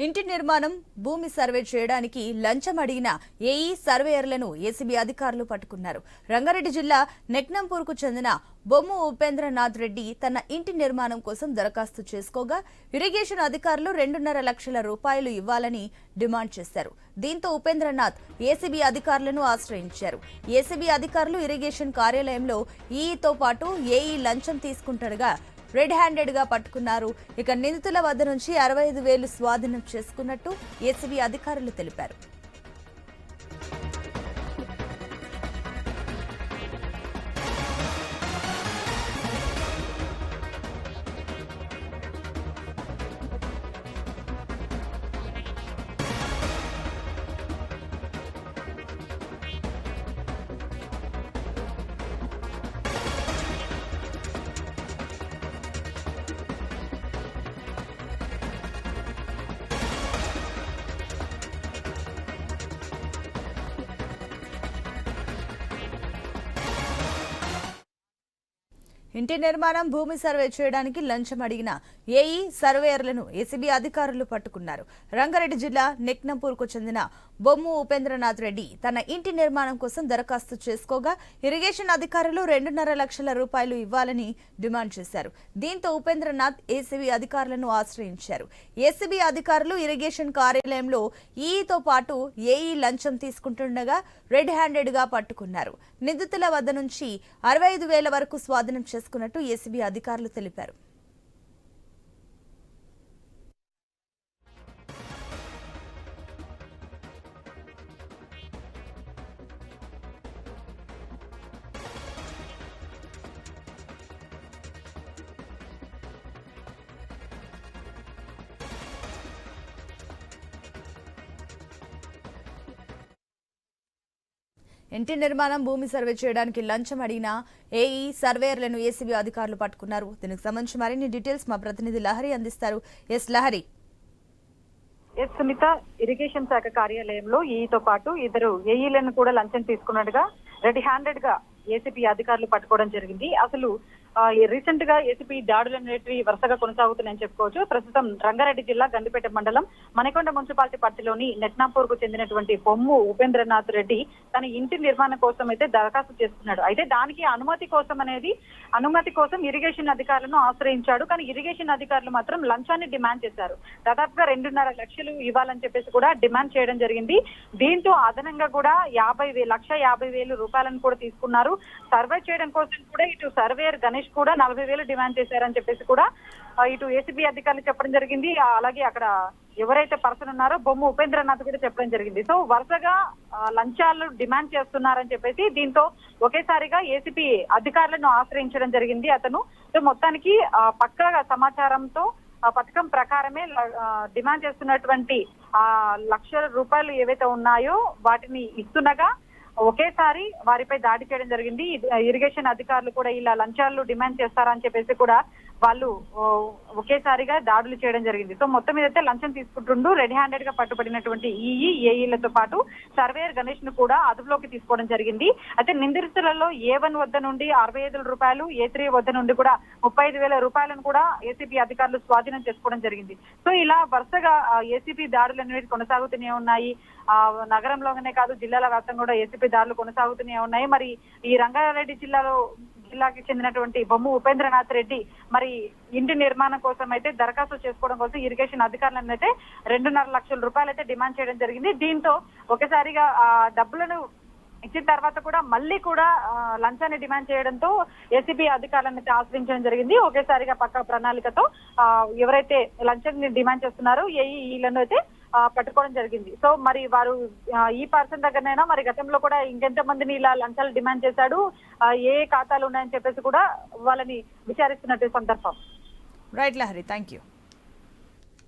ఇంటి నిర్మాణం భూమి సర్వే చేయడానికి లంచం అడిగిన ఏఈ సర్వేయర్లను ఏసీబీ అధికారులు పట్టుకున్నారు. రంగారెడ్డి జిల్లా నెక్నంపూర్కు చెందిన బొమ్ము ఉపేంద్రనాథ్ రెడ్డి తన ఇంటి నిర్మాణం కోసం దరఖాస్తు చేసుకోగా ఇరిగేషన్ అధికారులు రెండున్నర లక్షల రూపాయలు ఇవ్వాలని డిమాండ్ చేశారు. దీంతో ఉపేంద్రనాథ్ ఏసీబీ అధికారులను ఆశ్రయించారు. ఏసీబీ అధికారులు ఇరిగేషన్ కార్యాలయంలో ఈఈతో పాటు ఏఈ లంచం తీసుకుంటారుగా రెడ్ హ్యాండెడ్గా పట్టుకున్నారు. ఇక నిందితుల వద్ద నుంచి అరవై ఐదు వేలు స్వాధీనం చేసుకున్నట్టు ఏసీబీ అధికారులు తెలిపారు. ఇంటి నిర్మాణం భూమి సర్వే చేయడానికి లంచం అడిగిన ఏఈ సర్వేయర్లను ఏసీబీ అధికారులు పట్టుకున్నారు. రంగారెడ్డి జిల్లా నెక్నంపూర్కు చెందిన బొమ్ము ఉపేంద్రనాథ్ రెడ్డి తన ఇంటి నిర్మాణం కోసం దరఖాస్తు చేసుకోగా ఇరిగేషన్ అధికారులు రెండున్నర లక్షల రూపాయలు ఇవ్వాలని డిమాండ్ చేశారు. దీంతో ఉపేంద్రనాథ్ ఏసీబీ అధికారులను ఆశ్రయించారు. ఏసీబీ అధికారులు ఇరిగేషన్ కార్యాలయంలో ఈఈతో పాటు ఏఈ లంచం తీసుకుంటుండగా రెడ్ హ్యాండెడ్గా పట్టుకున్నారు. నిందితుల వద్ద నుంచి అరవై ఐదు వేల వరకు స్వాధీనం చేసుకున్నట్టు ఏసీబీ అధికారులు తెలిపారు. ఇంటి నిర్మాణం భూమి సర్వే చేయడానికి లంచం అడిగిన ఏఈ సర్వేయర్లను ఏసీబీ అధికారులు పట్టుకున్నారు. దీనికి సంబంధించి మరిన్ని డీటెయిల్స్ మా ప్రతినిధి లహరి అందిస్తారు. S Lahari. S Sumitha irrigation శాఖ కార్యాలయంలో ఈతో పాటు ఇద్దరు ఏఈలను కూడా లంచం తీసుకున్నట్టుగా రెడీ హ్యాండెడ్గా ఏసీపీ అధికారులు పట్టుకోవడం జరిగింది. అసలు రీసెంట్గా ఏసీపీ దాడులు అనేటివి వరుసగా కొనసాగుతున్నాయని చెప్పుకోవచ్చు. ప్రస్తుతం రంగారెడ్డి జిల్లా గండిపేట మండలం మనకొండ మున్సిపాలిటీ పరిధిలోని నెట్నాపూర్కు చెందినటువంటి బొమ్ము ఉపేంద్రనాథ్ రెడ్డి తన ఇంటి నిర్మాణం కోసం అయితే దరఖాస్తు చేసుకున్నాడు. అయితే దానికి అనుమతి కోసం అనేది అనుమతి కోసం ఇరిగేషన్ అధికారులను ఆశ్రయించాడు. కానీ ఇరిగేషన్ అధికారులు మాత్రం లంచాన్ని డిమాండ్ చేశారు. దాదాపుగా రెండున్నర లక్షలు ఇవ్వాలని చెప్పేసి కూడా డిమాండ్ చేయడం జరిగింది. దీంతో అదనంగా కూడా యాభై వే లక్ష యాభై వేలు రూపాయలను కూడా తీసుకున్నారు. సర్వే చేయడం కోసం కూడా ఇటు సర్వేయర్ గణేష్ కూడా నలభై వేలు డిమాండ్ చేశారని చెప్పేసి కూడా ఇటు ఏసీబీ అధికారులు చెప్పడం జరిగింది. అలాగే అక్కడ ఎవరైతే పర్సన్ ఉన్నారో బొమ్మ ఉపేంద్రనాథ్ కూడా చెప్పడం జరిగింది. సో వరుసగా లంచాలు డిమాండ్ చేస్తున్నారని చెప్పేసి దీంతో ఒకేసారిగా ఏసీపీ అధికారులను ఆశ్రయించడం జరిగింది అతను. సో మొత్తానికి ఆ, పక్కా సమాచారంతో పథకం ప్రకారమే ల- డిమాండ్ చేస్తున్నటువంటి ఆ లక్షల రూపాయలు ఏవైతే ఉన్నాయో వాటిని ఇస్తుండగా ఒకేసారి వారిపై దాడి చేయడం జరిగింది. ఇరిగేషన్ అధికారులు కూడా ఇలా లంచాలు డిమాండ్ చేస్తారని చెప్పేసి కూడా వాళ్ళు ఒకేసారిగా దాడులు చేయడం జరిగింది. సో మొత్తం మీద అయితే లంచం తీసుకుంటుండు. రెడ్ హ్యాండెడ్గా పట్టుబడినటువంటి ఈఈ ఏఈలతో పాటు సర్వేయర్ గణేష్ను కూడా అదుపులోకి తీసుకోవడం జరిగింది. అయితే నిందితులలో ఏ వన్ వద్ద నుండి అరవై ఐదు రూపాయలు ఏ త్రీ వద్ద నుండి కూడా ముప్పై ఐదు వేల రూపాయలను కూడా ఏసీపీ అధికారులు స్వాధీనం చేసుకోవడం జరిగింది. సో ఇలా వరుసగా ఏసీపీ దాడులు అనేవి కొనసాగుతూనే ఉన్నాయి. ఆ నగరంలోనే కాదు జిల్లాల వ్యాప్తంగా కూడా ఏసీపీ దాడులు కొనసాగుతూనే ఉన్నాయి. మరి ఈ రంగారెడ్డి జిల్లాలో జిల్లాకి చెందినటువంటి బొమ్ము ఉపేంద్రనాథ్ రెడ్డి మరి ఇంటి నిర్మాణం కోసం అయితే దరఖాస్తు చేసుకోవడం కోసం ఇరిగేషన్ అధికారులను అయితే రెండున్నర లక్షల రూపాయలు అయితే డిమాండ్ చేయడం జరిగింది. దీంతో ఒకసారిగా ఆ డబ్బులను ఇచ్చిన తర్వాత కూడా మళ్ళీ కూడా లంచాన్ని డిమాండ్ చేయడంతో ఏసీబీ అధికారులను అయితే ఆశ్రయించడం జరిగింది. ఒకేసారిగా పక్క ప్రణాళికతో ఆ, ఎవరైతే లంచాన్ని డిమాండ్ చేస్తున్నారో ఏఈలను అయితే పట్టుకోవడం జరిగింది. సో మరి వారు ఈ పర్సన్ దగ్గరనైనా మరి గతంలో కూడా ఇంకెంత మందిని ఇలా లంచాలు డిమాండ్ చేశాడు ఏ ఖాతాలు ఉన్నాయని చెప్పేసి కూడా వాళ్ళని విచారిస్తున్నట్టు సందర్భం. Right Lahari thank you